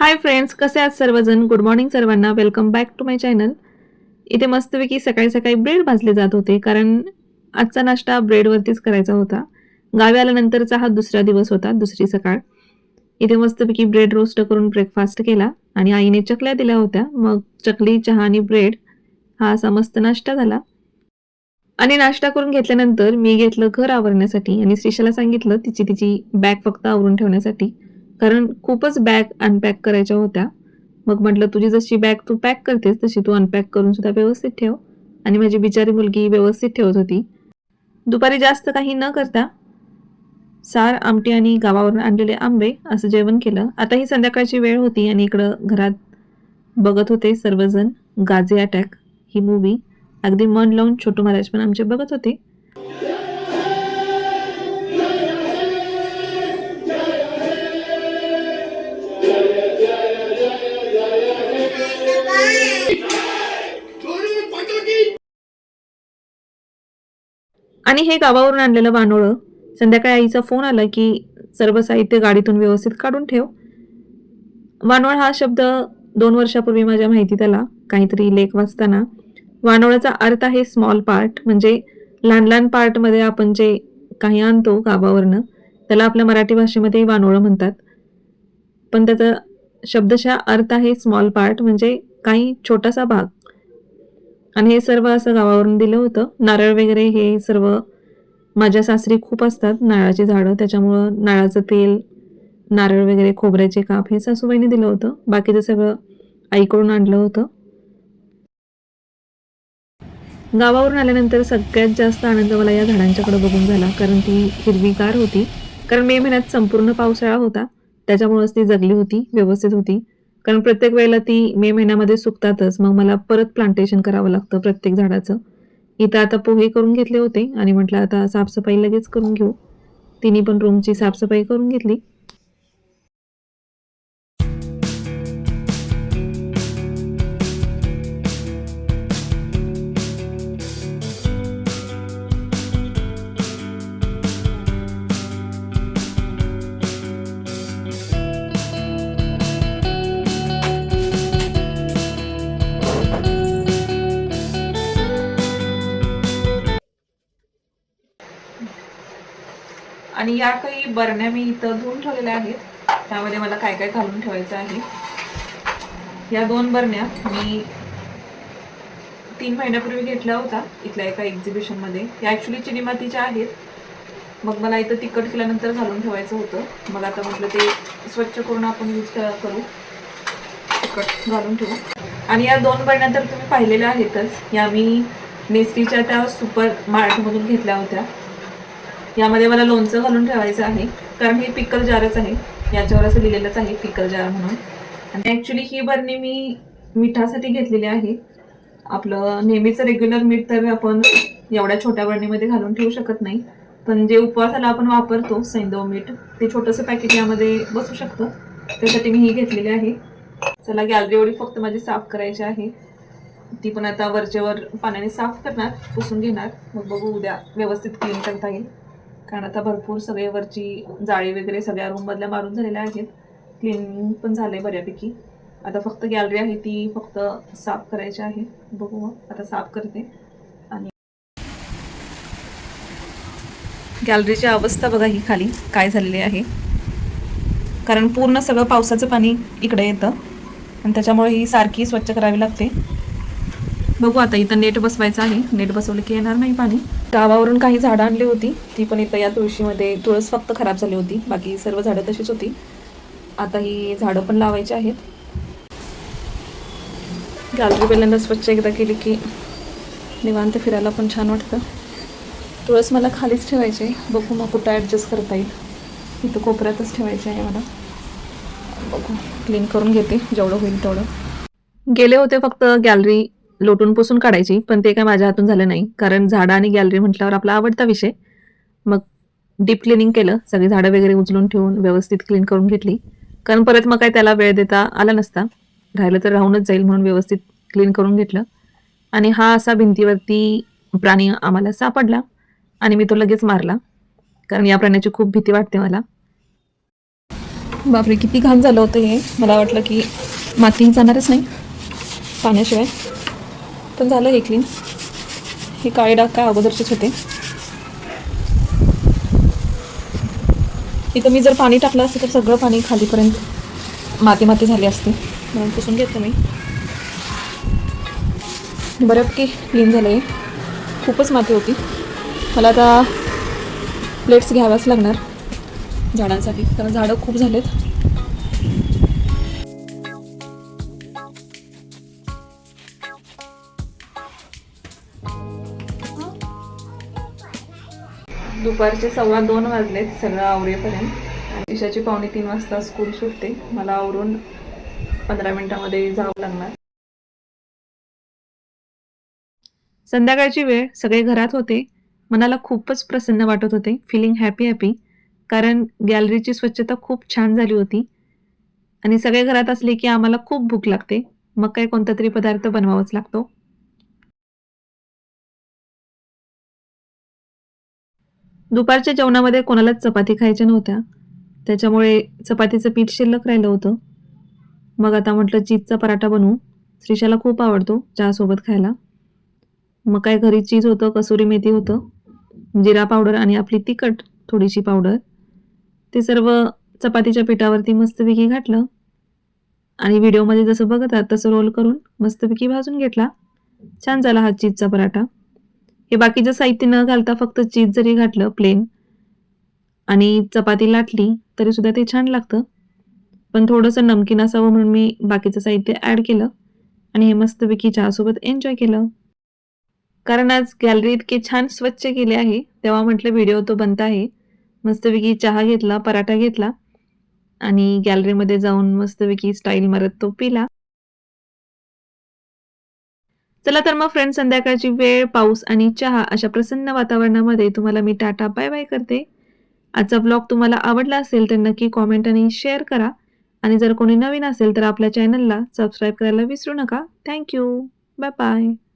Hi friends कसे आहात सर्वजण? गुड मॉर्निंग सर्वांना. Welcome back to my channel इथे मस्तपैकी सकाळी सकाळी ब्रेड भाजले जात होते कारण आजचा नाश्ता ब्रेडवरतीच करायचा होता. गावी आल्यानंतरचा हा दुसरा दिवस होता दुसरी सकाळ. इथे मस्तपैकी ब्रेड रोस्ट करून ब्रेकफास्ट केला आणि आईने चकल्या दिल्या होत्या. मग चकली चहा आणि ब्रेड हा असा मस्त नाश्ता झाला. आणि नाश्ता करून घेतल्यानंतर मी घेतलं घर आवरण्यासाठी आणि श्रीशाला सांगितलं तिची तिची बॅग फक्त आवरून ठेवण्यासाठी. कारण खूपच बॅग अनपॅक करायच्या होत्या. मग म्हटलं तुझी जशी बॅग तू पॅक करतेस तशी तू अनपॅक करून सुद्धा व्यवस्थित ठेव. आणि माझी बिचारी मुलगी व्यवस्थित ठेवत होती. दुपारी जास्त काही न करता सार आमटी आणि गावावरून आणलेले आंबे असं जेवण केलं. आता ही संध्याकाळची वेळ होती आणि इकडं घरात बघत होते सर्वजण. गाजे अटॅक ही मूवी अगदी मन लावून छोटू महाराज पण आमचे बघत होते. आणि हे गावावरून आणलेलं वानोळं संध्याकाळी आईचा फोन आला की सर्व साहित्य गाडीतून व्यवस्थित काढून ठेव. वानोळ हा शब्द दोन वर्षापूर्वी माझ्या माहितीत आला काहीतरी लेख वाचताना. वानोळाचा अर्थ आहे स्मॉल पार्ट म्हणजे लहान लहान पार्टमध्ये आपण जे काही आणतो गावावरनं त्याला आपल्या मराठी भाषेमध्ये वानोळं म्हणतात. पण त्याचा शब्दशः अर्थ आहे स्मॉल पार्ट म्हणजे काही छोटासा भाग. आणि हे सर्व असं गावावरून दिलं होतं. नारळ वगैरे हे सर्व माझ्या सासरी खूप असतात नारळाची झाडं त्याच्यामुळं नारळाचं तेल नारळ वगैरे खोबऱ्याचे काप हे सासूबाईने दिलं होतं. बाकीचं सगळं आईकडून आणलं होतं. गावावरून आल्यानंतर सगळ्यात जास्त आनंद मला या झाडांच्याकडे बघून झाला कारण ती हिरवीगार होती. कारण मे महिन्यात संपूर्ण पावसाळा होता. त्याच्यामुळेच ती जगली होती व्यवस्थित होती. कारण प्रत्येक वेळेला ती मे महिन्यामध्ये सुकतातच. मग मला परत प्लांटेशन करावं लागतं प्रत्येक झाडाचं. इथं आता पोहे करून घेतले होते आणि म्हटलं आता साफसफाई लगेच करून घेऊ. तिने पण रूमची साफसफाई करून घेतली. आणि या काही बरण्या मी इथं धुवून ठेवलेल्या आहेत. त्यामध्ये मला काय काय घालून ठेवायचं आहे. या दोन बरण्या मी तीन महिन्यापूर्वी घेतल्या होत्या इथल्या एका एक्झिबिशनमध्ये या ॲक्च्युली चिनी मातीच्या आहेत. मग मला इथं तिखट केल्यानंतर घालून ठेवायचं होतं. मला आता म्हटलं ते स्वच्छ करून आपण यूज करू. तिखट घालून ठेवू. आणि या दोन बरण्या तर तुम्ही पाहिलेल्या आहेतच. या मी नेस्टीच्या त्या सुपर मार्टमधून घेतल्या होत्या. यामध्ये मला लोणचं घालून ठेवायचं आहे. कारण हे पिकल जारच आहे. याच्यावर असं लिहिलेलंच आहे पिकल जार म्हणून. आणि ॲक्च्युली ही बरणी मी मिठासाठी घेतलेली आहे. आपलं नेहमीचं रेग्युलर मीठ तर आपण एवढ्या छोट्या बरणीमध्ये घालून ठेवू शकत नाही. पण जे उपवासाला आपण वापरतो सैंदव मीठ ते छोटंसं पॅकेट यामध्ये बसू शकतं. त्यासाठी मी ही घेतलेली आहे. चला गॅलरी एवढी फक्त माझी साफ करायची आहे. ती पण आता वरच्यावर पाण्याने साफ करणार पुसून घेणार. मग बघू उद्या व्यवस्थित क्लीन करता येईल. कारण आता भरपूर सगळे वरची जाळी वगैरे सगळ्या रूममधल्या मारून झालेल्या आहेत. क्लिनिंग पण झालं आहे बऱ्यापैकी. आता फक्त गॅलरी आहे ती फक्त साफ करायची आहे. बघू मग. आता साफ करते. आणि गॅलरीची अवस्था बघा ही खाली काय झालेली आहे. कारण पूर्ण सगळं पावसाचं पाणी इकडे येतं. आणि त्याच्यामुळे ही सारखी स्वच्छ करावी लागते. बघू आता इथं नेट बसवायचं आहे. नेट बसवलं की येणार नाही पाणी. गावावरून काही झाडं आणली होती. ती पण इथं या तुळशीमध्ये तुळस फक्त खराब झाली होती. बाकी सर्व झाडं तशीच होती. आता ही झाडं पण लावायची आहेत. गॅलरी पहिल्यांदा स्वच्छ एकदा केली की निवांत फिरायला पण छान वाटतं. तुळस मला खालीच ठेवायची आहे. बघू मग कुठं ॲडजस्ट करता येईल. इथं कोपऱ्यातच ठेवायची आहे मला. बघू क्लीन करून घेते. जेवढं होईल तेवढं. गेले होते फक्त गॅलरी लोटून पुसून काढायची पण ते काय माझ्या हातून झालं नाही. कारण झाडं आणि गॅलरी म्हटल्यावर आपला आवडता विषय. मग डीप क्लिनिंग केलं सगळी झाडं वगैरे उचलून ठेवून व्यवस्थित क्लीन करून घेतली. कारण परत मग काय त्याला वेळ देता आला नसता. राहिलं तर राहूनच जाईल म्हणून व्यवस्थित क्लीन करून घेतलं. आणि हा असा भिंतीवरती प्राणी आम्हाला सापडला आणि मी तो लगेच मारला. कारण या प्राण्याची खूप भीती वाटते मला. बापरे किती घाण झालं होतं हे. मला वाटलं की माती जाणारच नाही. पाण्याशिवाय. पण झालं हे क्लीन हे काळे डाग काय अगोदरचेच होते. इथं मी जर पाणी टाकलं असतं तर सगळं पाणी खालीपर्यंत माती माती झाली असते. म्हणून पुसून घेतलं मी. बऱ्यापैकी क्लीन झालं आहे खूपच माती होती. मला आता प्लेट्स घ्याव्याच लागणार झाडांसाठी. कारण झाडं खूप झालेत. दुपारचे सव्वा दोन वाजलेत सगळं आवरेपर्यंत. ईशाची पावणे तीन वाजता स्कूल सुटते. मला आवरून पंधरा मिनिटामध्ये जावं लागणार. संध्याकाळची वेळ सगळे घरात होते. मनाला खूपच प्रसन्न वाटत होते. फिलिंग हॅपी हॅपी कारण गॅलरीची स्वच्छता खूप छान झाली होती. आणि सगळे घरात असले की आम्हाला खूप भूक लागते. मग काय कोणता तरी पदार्थ बनवावाच लागतो. दुपारच्या जेवणामध्ये कोणालाच चपाती खायच्या नव्हत्या. त्याच्यामुळे चपातीचं पीठ शिल्लक राहिलं होतं. मग आता म्हटलं चीजचा पराठा बनवू. श्रीशाला खूप आवडतो चहासोबत खायला. मग काय घरी चीज होतं कसुरी मेथी होतं जिरा पावडर आणि आपली तिखट थोडीशी पावडर. ते सर्व चपातीच्या पिठावरती मस्तपैकी घातलं. आणि व्हिडिओमध्ये जसं बघत आहात तसं रोल करून मस्तपैकी भाजून घेतला. छान झाला हा चीजचा पराठा. हे बाकीचं साहित्य न घालता फक्त चीज जरी घातलं प्लेन आणि चपाती लाटली तरी सुद्धा ते छान लागतं. पण थोडंसं नमकीन असावं म्हणून मी बाकीचं साहित्य ॲड केलं आणि हे मस्तपैकी चहासोबत एन्जॉय केलं. कारण आज गॅलरी इतके छान स्वच्छ केले आहे तेव्हा म्हटलं व्हिडिओ तो बनता आहे. मस्तपैकी चहा घेतला पराठा घेतला आणि गॅलरीमध्ये जाऊन मस्तपैकी स्टाईल मारत तो पिला. चला तर मग फ्रेंड संध्याकाळची वेळ पाऊस आणि चहा अशा प्रसन्न वातावरणामध्ये तुम्हाला मी टाटा बाय बाय करते. आजचा ब्लॉग तुम्हाला आवडला असेल तर नक्की कॉमेंट आणि शेअर करा. आणि जर कोणी नवीन असेल तर आपल्या चॅनलला सबस्क्राईब करायला विसरू नका. Thank you bye bye